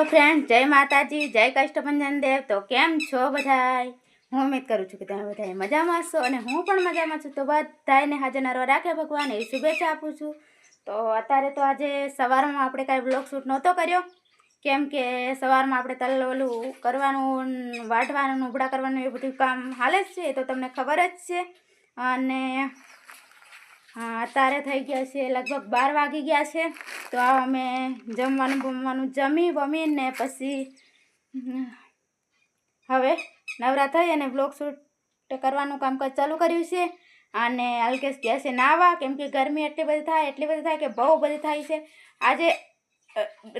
Hello friend જય માતાજી, જય કષ્ટભંજન દેવ. તો કેમ છો બધાય? હું ઉમેદ કરું છું કે તમે બધાય મજામાં છો અને હું પણ મજામાં છું. તો બધાને હાજર નરવા રાખે ભગવાન એવી શુભેચ્છા આપું છું. તો અત્યારે તો આજે સવારમાં આપણે કાંઈ બ્લોગ શૂટ નહોતો કર્યો. કેમ કે સવારમાં આપણે તલ ઓલું કરવાનું વાટવાનું ઉભડા કરવાનું એ બધું કામ હાલે જ છે. એ તો તમને ખબર જ છે. અને અત્યારે થઈ ગયા છે, લગભગ બાર વાગી ગયા છે. તો અમે જમવાનું બમવાનું જમી બમીને પછી હવે નવરા થઈ અને બ્લોગ શૂટ કરવાનું કામકાજ ચાલુ કર્યું છે. અને અલ્કેશ ગયા છે નાવા, કેમ કે ગરમી એટલી બધી થાય, એટલી બધી થાય કે બહુ બધી થાય છે. આજે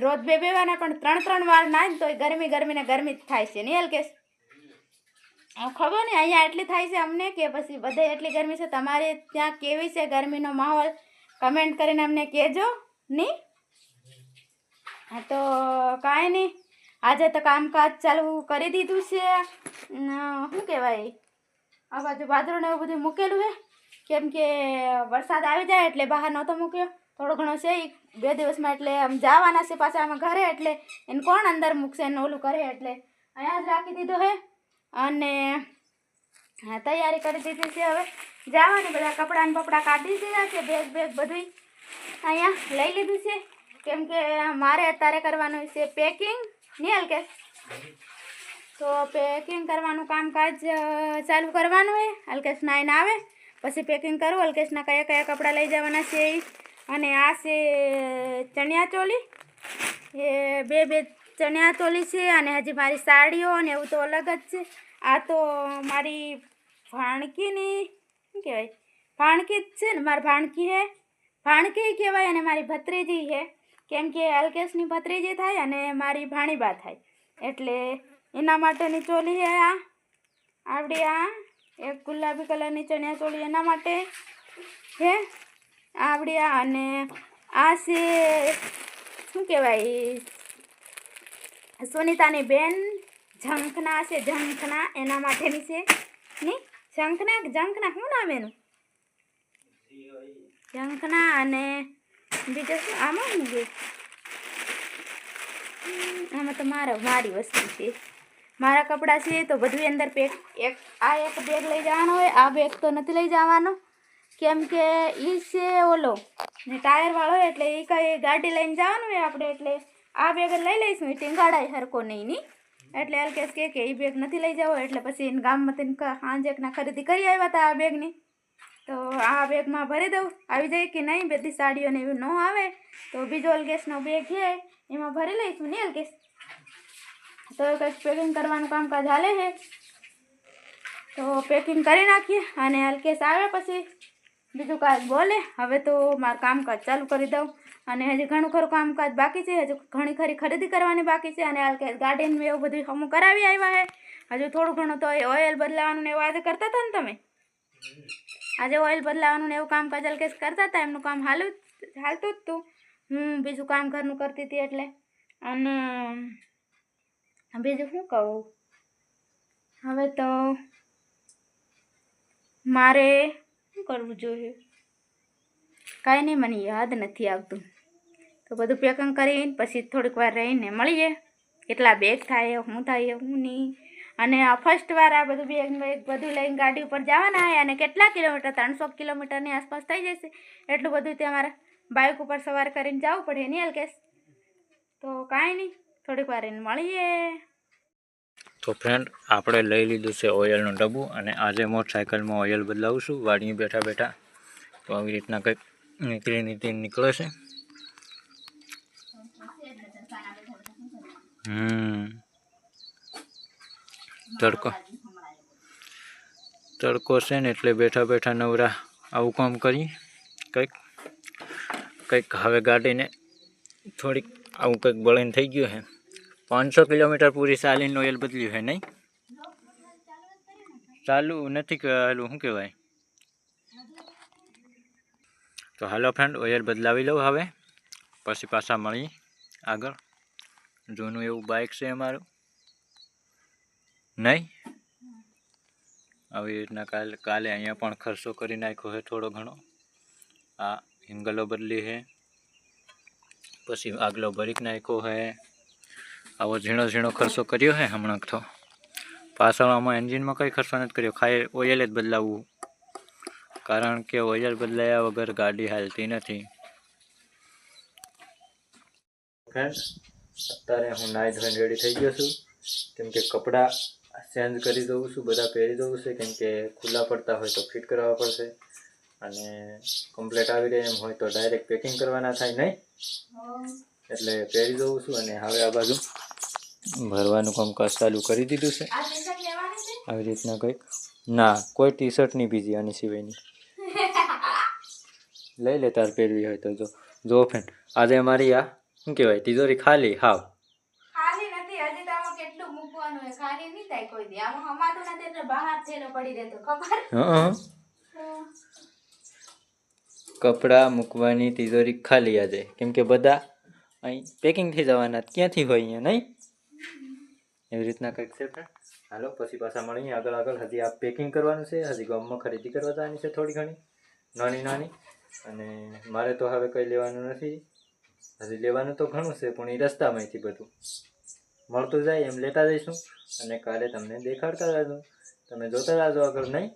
રોજ બે બે વારના પણ ત્રણ ત્રણ વાર ના તો ગરમી ગરમી ગરમીને ગરમી જ થાય છે. નહીં, અલ્કેશ? ખબર નહીં, અહીંયા એટલી થાય છે અમને કે પછી બધે એટલી ગરમી છે? તમારે ત્યાં કેવી છે ગરમીનો માહોલ? કમેન્ટ કરીને અમને કહેજો, નહીં? હા, તો કાંઈ નહીં. આજે તો કામકાજ ચાલુ કરી દીધું છે. શું કહેવાય? આ બાજુ બાજરોને એવું બધું મૂકેલું છે. કેમ કે વરસાદ આવી જાય એટલે બહાર નહોતો મૂક્યો. થોડો ઘણો છે એ બે દિવસમાં એટલે આમ જવાના છે પાછા આમાં ઘરે એટલે એને કોણ અંદર મૂકશે ને ઓલું કરે એટલે. અહીંયા જ રાખી દીધો હે અને તૈયારી કરી દીધી છે હવે. જવાની બધા કપડાં ને બપડા કાઢી દીધા છે બેગ બેગ બધું અહીંયા લઈ લીધું છે. કેમ કે મારે અત્યારે કરવાનું છે પેકિંગ નહીં અલ્કેશ તો પેકિંગ કરવાનું કામકાજ ચાલુ કરવાનું હોય અલ્કેશ નાઈને આવે. પછી પેકિંગ કરવું અલ્કેશના કયા કયા કપડાં લઈ જવાના છે. અને આ છે ચણિયા ચોલી એ બે બે ચણિયા ચોલી છે અને હજી મારી સાડીઓ ને એવું તો અલગ જ છે. આ તો મારી ભાણકીની, શું કહેવાય? ભાણકી જ છે ને, મારી ભાણકી હે. ભાણકી કહેવાય અને મારી ભત્રીજી છે કેમ કે અલ્કેશની ભત્રીજી થાય અને મારી ભાણીબા થાય. એટલે એના માટેની ચોલી છે આ. આવડી આ. એક ગુલાબી કલરની ચણિયા ચોલી એના માટે હે. આવડ્યા અને આ છે, શું કહેવાય? સુનિતાની બેન ઝંખના છે, ઝંખના, એના માટેની છે. ની? ઝંખના ઝંખના? શું નામ એનું? ઝંખના અને બીજું શું? આમાં જે આમાં તો મારા મારી વસ્તુ છે. મારા કપડાં છે તો બધું અંદર પેક એક, આ એક બેગ લઈ જવાનો હોય, આ બેગ તો નથી લઈ જવાનો. કેમ કે એ છે ઓલો, ને ટાયરવાળો એટલે એ કંઈ ગાડી લઈને જવાનું હોય આપણે એટલે આ બેગ લઈ લઈશું. એ ટીંગાડાય હરકો નહીં ની. એટલે અલ્કેશ કેસ કે એ બેગ નથી લઈ જાવ. એટલે પછી એને ગામમાં તેને હાંજેકના ખરીદી કરી આવ્યા હતા આ બેગની તો આ બેગમાં ભરી દઉં. આવી જાય કે નહીં? બધી સાડીઓને એવું ન આવે. તો બીજો અલ્કેશનો બેગ છે. એમાં ભરી લઈશું નહીં અલ્કેશ? તો કંઈક પેકિંગ કરવાનું કામકાજ હાલે છે. તો પેકિંગ કરી નાખીએ અને અલ્કેશ આવે પછી બીજું કાંઈક બોલે. હવે તો મારું કામકાજ ચાલુ કરી દઉં. અને હજી ઘણું ખરું કામકાજ બાકી છે. હજુ ઘણી ખરી ખરીદી કરવાની બાકી છે અને હાલ કે ગાર્ડન એવું બધું અમુક કરાવી આવ્યા હે. હજુ થોડું ઘણું તો એ ઓઇલ બદલાવાનું એવું આજે કરતા હતા ને તમે? આજે ઓઇલ બદલાવાનું ને એવું કામકાજ અલ્કેશ કરતા હતા? એમનું કામ હાલું હાલતું જ હતું હું બીજું કામ ઘરનું કરતી હતી એટલે. અને બીજું શું કહું? હવે તો મારે શું કરવું જોઈએ? કાંઈ નહીં, મને યાદ નથી આવતું. તો બધું પેકિંગ કરીને પછી થોડીક વાર રહીને મળીએ. કેટલા બેગ થાય શું થાય, હું નહીં. અને ફર્સ્ટ વાર આ બધું બેગ બેગ બધું લઈને ગાડી ઉપર જવાના હોય અને કેટલા કિલોમીટર, ત્રણસો કિલોમીટરની આસપાસ થઈ જશે. એટલું બધું તે અમારે બાઇક ઉપર સવાર કરીને જવું પડે નહીં કેસ. તો કાંઈ નહીં, થોડીક વાર રહીને મળીએ. તો ફ્રેન્ડ આપણે લઈ લીધું છે ઓઇલનું ડબ્બું અને આજે મોટરસાઇકલમાં ઓઇલ છું વાડીએ બેઠા બેઠા તો આવી રીતના કંઈક નીકળી નીકળી નીકળે છે. હમ. તડકો. તડકો છે ને એટલે બેઠા બેઠા નવરા. આવું કામ કરી કંઈક કંઈક હવે ગાડીને થોડીક આવું કંઈક બળીને થઈ ગયું છે પાંચસો કિલોમીટર પૂરી ચાલીને ઓઇલ બદલ્યું છે નહીં? ચાલુ નથી કહેલું શું કહેવાય? તો હાલો ફ્રેન્ડ ઓઇલ બદલાવી લઉં હવે. પછી પાછા મળી આગળ. જૂનું એવું બાઇક છે અમારું. નહીં? આવી રીતના કાલે કાલે અહીંયા પણ ખર્ચો કરી નાખ્યો છે થોડો ઘણો. આ હિંગલો બદલી છે. પછી આગલો ભરીક નાખ્યો છે. આવો ઝીણો ઝીણો ખર્ચો કર્યો હે હમણાં તો. પાછળ આમાં એન્જિનમાં કંઈ ખર્ચો નથી કર્યો. ખાલી ઓઇલ જ બદલાવવું. કારણ કે ઓઇલ બદલાયા વગર ગાડી હાલતી નથી. ફ્રેન્ડ્સ અત્યારે હું નાહી ધોઈને રેડી થઈ ગયો છું. કેમ કે કપડાં ચેન્જ કરી દઉં છું બધા પહેરી દઉં છે. કેમ કે ખુલ્લા પડતા હોય તો ફિટ કરાવવા પડશે. અને કમ્પ્લેટ આવી રહે એમ હોય તો ડાયરેક્ટ પેકિંગ કરવાના થાય નહીં? એટલે પહેરી દઉં છું અને હવે આ બાજુ ભરવાનું કામકાજ ચાલુ કરી દીધું છે. આવી રીતના કંઈક. ના કોઈ ટી શર્ટ નહીં બીજી આની સિવાયની. લઈ લે તાર પહેરવી હોય તો જો. જો ફ્રેન્ડ આજે અમારી આ શું કહેવાય તિજોરી ખાલી? હાવ. ખાલી નથી હજી તો આમાં કેટલું મૂકવાનું હોય? ખાલી નહીં થાય કોઈ દી. આમાં હમાતું નથી એટલે બહાર થેલો પડી રહેતો ખબર? હં કપડાં મૂકવાની તિજોરી ખાલી આજે. કેમ કે બધા અહીં પેકિંગ થઈ જવાના ક્યાંથી હોય અહીંયા નહીં? એવી રીતના કંઈક છે. હાલો પછી પાછા મળીએ. આગળ આગળ. હજી આ પેકિંગ કરવાનું છે. હજી ગામમાં ખરીદી કરવા જવાની છે થોડી ઘણી. નાની નાની. અને મારે તો હવે કંઈ લેવાનું નથી. હજી લેવાનું તો ઘણું છે, પણ એ રસ્તામાંથી બધું. મળતું જાય એમ લેતા જઈશું. અને કાલે તમને દેખાડતા રહેજો તમે જોતા રહેજો આગળ, નહીં?